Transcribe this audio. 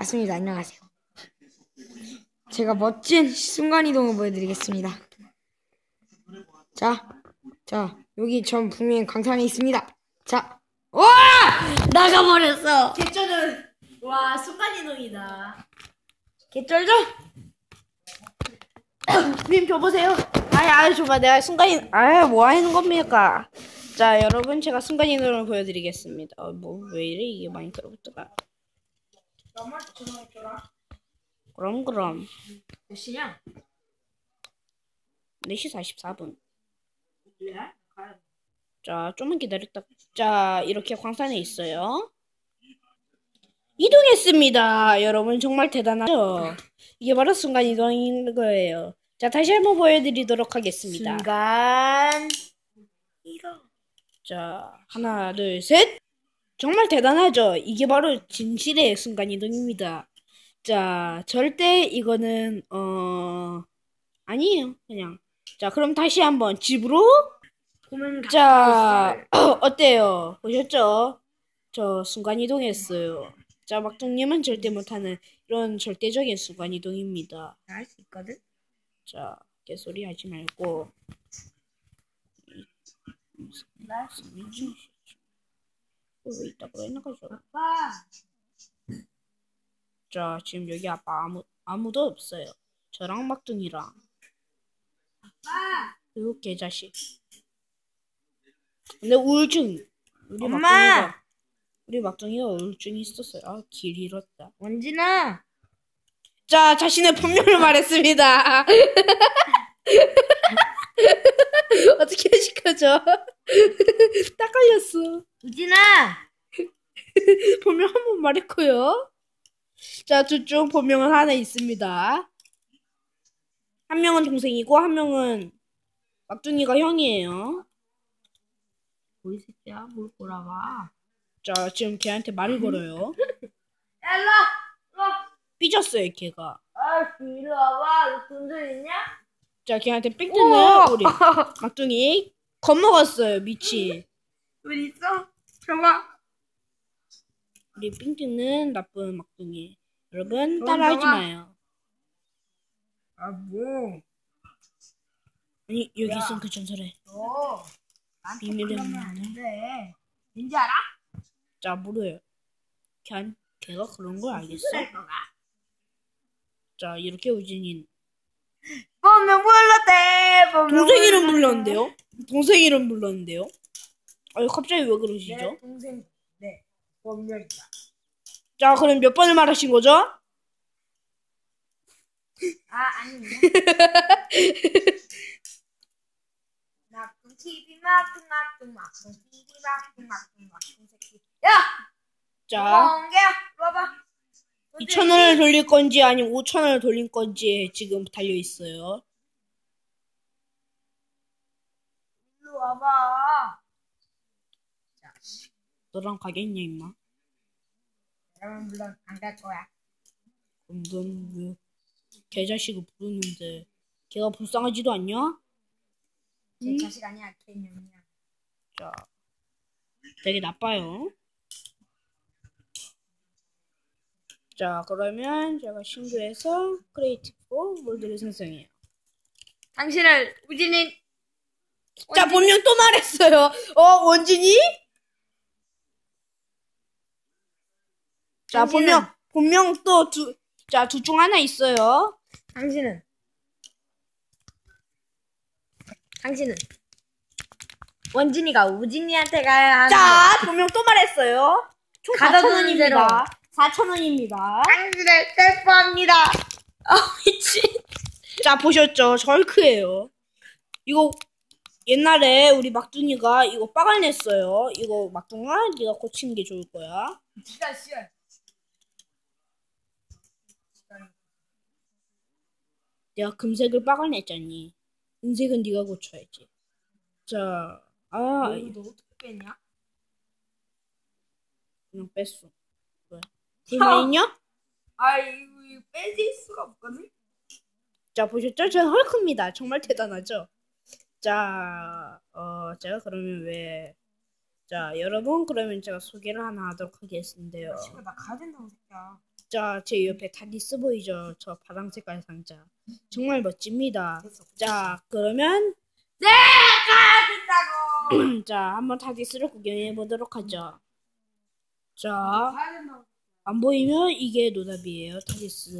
맞습니다. 안녕하세요. 제가 멋진 순간이동을 보여드리겠습니다. 자, 자, 여기 전 분명히 광산에 있습니다. 자, 와! 나가버렸어! 개쩌는 와 순간이동이다. 개쩔죠? 님 줘보세요. 아이 아이 줘봐 내가 순간이 아이 뭐 하는 겁니까? 자 여러분 제가 순간이동을 보여드리겠습니다. 어, 뭐 왜 이래 이게 마인크래프 너만 전화해줘라. 그럼 그럼 몇 시냐? 4시 44분. 그래? 자 좀만 기다렸다. 자 이렇게 광산에 있어요. 이동했습니다. 여러분 정말 대단하죠? 이게 바로 순간 이동인 거예요. 자 다시 한번 보여드리도록 하겠습니다. 순간. 자, 하나, 둘, 셋. 정말 대단하죠? 이게 바로 진실의 순간이동입니다. 자, 절대 이거는, 어, 아니에요. 그냥. 자, 그럼 다시 한번 집으로. 자, 어때요? 보셨죠? 저 순간이동했어요. 자, 막둥님은 절대 못하는 이런 절대적인 순간이동입니다. 할 수 있거든? 자, 개소리 하지 말고. 왜 있다고 했나? 아빠! 자, 지금 여기 아빠 아무 아무도 없어요. 저랑 막둥이랑 아빠! 그리고 개자식. 근데 우울증. 우리 엄마! 막둥이가 우리 막둥이가 우울증이 있었어요. 아, 길 잃었다. 원진아! 자, 자신의 본명을 말했습니다. 어떻게 거죠? 딱 걸렸어. 우진아! 본명 한 번 말했고요. 자, 둘 중 본명은 하나 있습니다. 한 명은 동생이고 한 명은 막둥이가 형이에요. 뭐이 새끼야? 뭘 보라봐. 자, 지금 걔한테 말을 걸어요. 야, 일로 와! 일로 와! 삐졌어요, 걔가. 아, 이리 와봐. 너 돈좀 있냐? 자, 걔한테 삥 우와! 뜨는 우리 막둥이 겁먹었어요, 미친. 돈 있어? 줘봐. 우리 삥 뜨는 나쁜 막둥이. 여러분 따라하지 마요. 아, 뭐. 아니 여기 야. 있으면 그 전설에. 너. 나한테 비밀은 그러면. 안 돼. 왠지 알아? 자 모르요. 걔 걔가 그런 걸 알겠어? 거가. 자 이렇게 우진이 본명 불렀대. 본명 동생 이름. 불렀는데요? 동생 이름 불렀는데요? 아니 갑자기 왜 그러시죠? 내 동생. 네. 본명이다. 자 그럼 몇 번을 말하신 거죠? 아, 아니네. 막둥 TV 막둥 막둥 막둥 TV 막둥 막둥 막둥 새끼. 야! 자 이리 와봐. 2천 원을 돌릴 건지 아니면 5천 원을 돌릴 건지 지금 달려 있어요. 이리 와봐. 너랑 가겠냐 임마? 여러분 물론 안 갈 거야. 그럼 넌왜 개자식을 부르는데 걔가 불쌍하지도 않냐? 제 자식 아니야, 개념이야. 자, 되게 나빠요. 자, 그러면 제가 신규에서 크리에이티브 몰드를 생성해요. 당신을 우진이 자, 본명 또 말했어요. 어, 원진이? 자, 당신은- 본명, 본명 또 두, 자, 둘 중 하나 있어요. 당신은 당신은 원진이가 우진이한테 가야 하는 자, 본명 또 말했어요. 총 가다 4,000원입니다. 4,000원입니다. 당신을 체포합니다. 아, 미친. 자, 보셨죠? 저 헐크예요. 이거 옛날에 우리 막둥이가 이거 빠갈 냈어요. 이거 막둥아, 네가 고치는 게 좋을 거야. 지가 싫어. 내가 금색을 빠갈 냈잖니. 은색은 네가 고쳐야지. 자, 아, 너, 너 어떻게 뺐냐? 그냥 뺐어. 왜? 불만 있냐? 아 이거, 이거 빼질 수가 없거든. 자, 보셨죠? 저는 헐크입니다. 정말 대단하죠? 자, 어, 제가 그러면 왜 자, 여러분 그러면 제가 소개를 하나 하도록 하겠는데요. 나 가야 된다고 생각. 자, 제 옆에 타디스 보이죠? 저 파랑 색깔 상자. 정말 멋집니다. 자, 그러면 네, 가야 된다고. 자, 한번 타디스를 구경해 보도록 하죠. 자. 안 보이면 이게 노답이에요. 타디스.